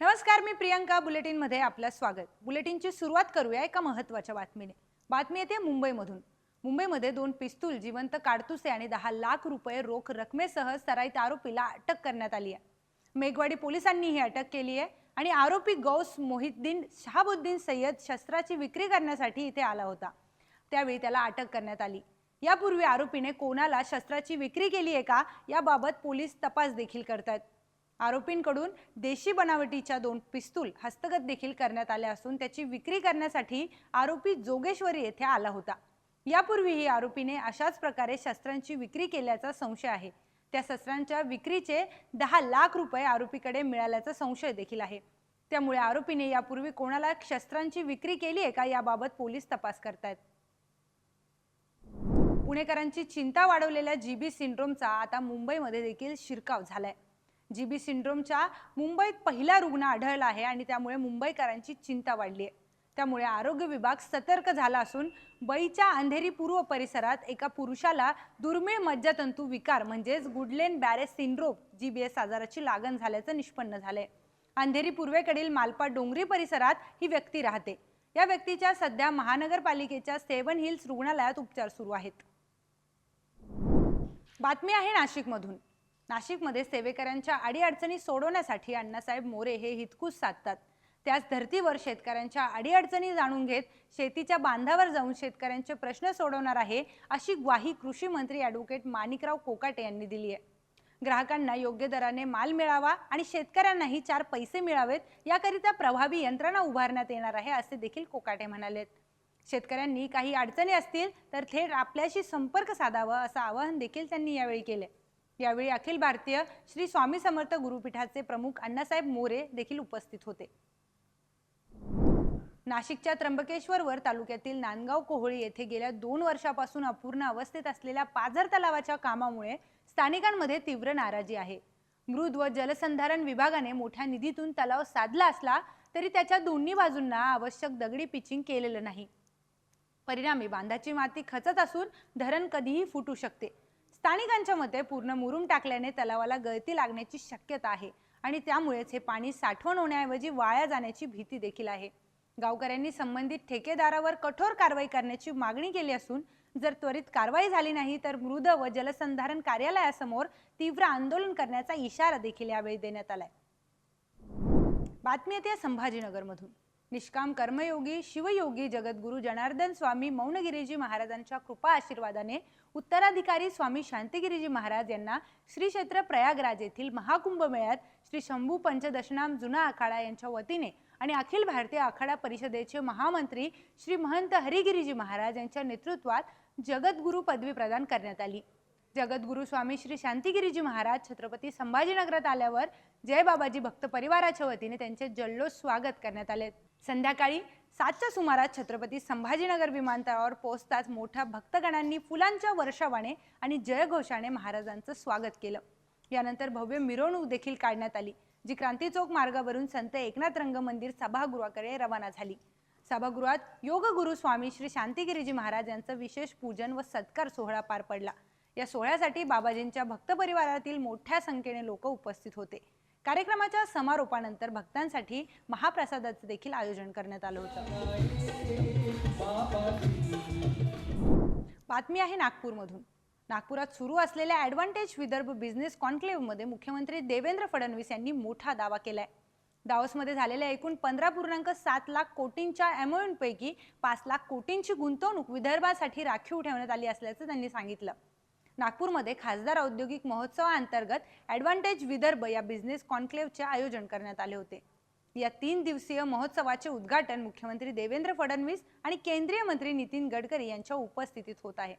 नमस्कार मी प्रियंका बुलेटिनमध्ये आपलं स्वागत. बुलेटिनची सुरुवात करूया एका महत्त्वाच्या बातमीने. बातमी येते मुंबईमधून. मुंबईमध्ये दोन पिस्तूल जिवंत काडतुसे आणि दहा लाख रुपये रोख रकमेसह सराईत आरोपीला अटक करण्यात आली आहे. मेघवाडी पोलिसांनी ही अटक केली आहे आणि आरोपी गौस मोहिद्दीन शहाबुद्दीन सय्यद शस्त्राची विक्री करण्यासाठी इथे आला होता. त्यावेळी त्याला अटक करण्यात आली. यापूर्वी आरोपीने कोणाला शस्त्राची विक्री केली आहे का? याबाबत पोलीस तपास देखील करतात आरोपींकडून देशी बनावटीच्या दोन पिस्तूल हस्तगत देखील करण्यात आल्या असून त्याची विक्री करण्यासाठी आरोपी जोगेश्वरी येथे आला होता. यापूर्वीही आरोपीने अशाच प्रकारे शस्त्रांची विक्री केल्याचा संशय आहे. त्या शस्त्रांच्या विक्रीचे दहा लाख रुपये आरोपीकडे मिळाल्याचा संशय देखील आहे. त्यामुळे आरोपीने यापूर्वी कोणाला शस्त्रांची विक्री केली आहे का याबाबत पोलीस तपास करतायत. पुणेकरांची चिंता वाढवलेल्या जीबी सिंड्रोमचा आता मुंबईमध्ये देखील शिरकाव झालाय. जीबी सिंड्रोमच्या मुंबईत पहिला रुग्ण आढळला आहे आणि त्यामुळे मुंबईकरांची चिंता वाढली आहे. त्यामुळे आरोग्य विभाग सतर्क झाला असून बईच्या अंधेरी पूर्व परिसरात एका पुरुषाला दुर्मिळ मज्जातंतू विकार म्हणजेच गुडलेन बॅरेस सिंड्रोम जीबीएस आजाराची लागण झाल्याचं निष्पन्न झालंय. अंधेरी पूर्वेकडील मालपा डोंगरी परिसरात ही व्यक्ती राहते. या व्यक्तीच्या सध्या महानगरपालिकेच्या सेवन हिल्स रुग्णालयात उपचार सुरू आहेत. बातमी आहे नाशिकमधून. नाशिकमध्ये सेवेकऱ्यांच्या अडीअडचणी सोडवण्यासाठी अण्णासाहेब मोरे हे हितकूस साधतात. त्याच धर्तीवर शेतकऱ्यांच्या अडीअडचणी जाणून घेत शेतीच्या बांधावर जाऊन शेतकऱ्यांचे प्रश्न सोडवणार आहे अशी ग्वाही कृषी मंत्री ॲडव्होकेट माणिकराव कोकाटे यांनी दिली आहे. ग्राहकांना योग्य दराने माल मिळावा आणि शेतकऱ्यांनाही चार पैसे मिळावेत याकरिता प्रभावी यंत्रणा उभारण्यात येणार आहे असे देखील कोकाटे म्हणालेत. शेतकऱ्यांनी काही अडचणी असतील तर थेट आपल्याशी संपर्क साधावा असं आवाहन देखील त्यांनी यावेळी केले यावेळी अखिल भारतीय श्री स्वामी समर्थ गुरुपीठाचे प्रमुख अण्णासाहेब मोरे देखील उपस्थित होते. नाशिकच्या त्र्यंबकेश्वरवर तालुक्यातील नांदगाव कोहळी येथे गेल्या दोन वर्षापासून अपूर्ण अवस्थेत असलेल्या पाझर तलावाच्या कामामुळे स्थानिकांमध्ये तीव्र नाराजी आहे. मृद व जलसंधारण विभागाने मोठ्या निधीतून तलाव साधला असला तरी त्याच्या दोन्ही बाजूंना आवश्यक दगडी पिचिंग केलेलं नाही. परिणामी बांधाची माती खचत असून धरण कधीही फुटू शकते. स्थानिकांच्या मते पूर्ण मुरुम टाकल्याने तलावाला गळती लागण्याची शक्यता आहे आणि त्यामुळेच हे पाणी साठवण होण्याऐवजी वाया जाण्याची भीती देखील आहे. गावकऱ्यांनी संबंधित ठेकेदारावर कठोर कारवाई करण्याची मागणी केली असून जर त्वरित कारवाई झाली नाही तर मृद व जलसंधारण कार्यालयासमोर तीव्र आंदोलन करण्याचा इशारा देखील यावेळी देण्यात आलाय. बातमी येते संभाजीनगरमधून. निष्काम कर्मयोगी शिवयोगी जगद्गुरु जनार्दन स्वामी मौनगिरीजी महाराजांच्या कृपा आशीर्वादाने उत्तराधिकारी स्वामी शांतिगिरीजी महाराज यांना श्री क्षेत्र प्रयागराज येथील महाकुंभ मेळ्यात श्री शंभू पंचदशनाम जुना आखाडा यांच्या वतीने आणि अखिल भारतीय आखाडा परिषदेचे महामंत्री श्री महंत हरिगिरीजी महाराज यांच्या नेतृत्वात जगद्गुरु पदवी प्रदान करण्यात आली. जगद्गुरु स्वामी श्री शांतिगिरीजी महाराज छत्रपती संभाजीनगरात आल्यावर जय बाबाजी भक्त परिवाराच्या वतीने त्यांचे जल्लोष स्वागत करण्यात आले. संध्याकाळी सातच्या सुमारास छत्रपती संभाजीनगर विमानतळावर पोहोचताच मोठ्या भक्तगणांनी फुलांच्या वर्षावाने आणि जयघोषाने महाराजांचं स्वागत केलं. यानंतर भव्य मिरवणूक देखील काढण्यात आली जी क्रांती चौक मार्गावरून संत एकनाथ रंग मंदिर सभागृहाकडे रवाना झाली. सभागृहात योगगुरु स्वामी श्री शांतिगिरीजी महाराज यांचं विशेष पूजन व सत्कार सोहळा पार पडला. या सोहळ्यासाठी बाबाजींच्या भक्त परिवारातील मोठ्या संख्येने लोक उपस्थित होते. कार्यक्रमाच्या समारोपानंतर भक्तांसाठी महाप्रसादाचं देखील आयोजन करण्यात आलं होतं. बातमी आहे नागपूरमधून. नागपुरात सुरू असलेल्या ॲडव्हान्टेज विदर्भ बिझनेस कॉन्क्लेव्हमध्ये मुख्यमंत्री देवेंद्र फडणवीस यांनी मोठा दावा केलाय. दावसमध्ये झालेल्या एकूण पंधरा पूर्णांक सात लाख कोटींच्या पैकी पाच लाख कोटींची गुंतवणूक विदर्भासाठी राखीव ठेवण्यात आली असल्याचं त्यांनी सांगितलं. नागपूरमध्ये खासदार औद्योगिक महोत्सवाअंतर्गत ॲडव्हान्टेज विदर्भ या बिझनेस कॉन्क्लेव्हचे आयोजन करण्यात आले होते. या तीन दिवसीय महोत्सवाचे उद्घाटन मुख्यमंत्री देवेंद्र फडणवीस आणि केंद्रीय मंत्री नितीन गडकरी यांच्या उपस्थितीत होत आहे.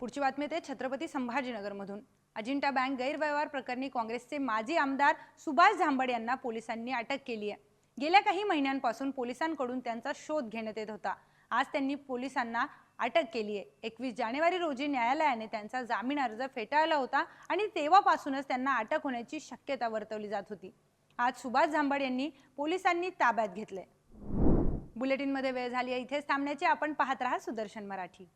पुढची बातमी ते छत्रपती संभाजीनगरमधून. अजिंठा बँक गैरव्यवहार प्रकरणी काँग्रेसचे माजी आमदार सुभाष झांबड यांना पोलिसांनी अटक केली आहे. गेल्या काही महिन्यांपासून पोलिसांकडून त्यांचा शोध घेण्यात येत होता. आज त्यांनी पोलिसांना अटक केली आहे एकवीस जानेवारी रोजी न्यायालयाने त्यांचा जामीन अर्ज फेटाळला होता आणि तेव्हापासूनच त्यांना अटक होण्याची शक्यता वर्तवली जात होती. आज सुभाष झांबड यांनी पोलिसांनी ताब्यात घेतलंय. बुलेटिनमध्ये वेळ झाली आहे. इथेच थांबण्याची आपण पाहत राहा सुदर्शन मराठी.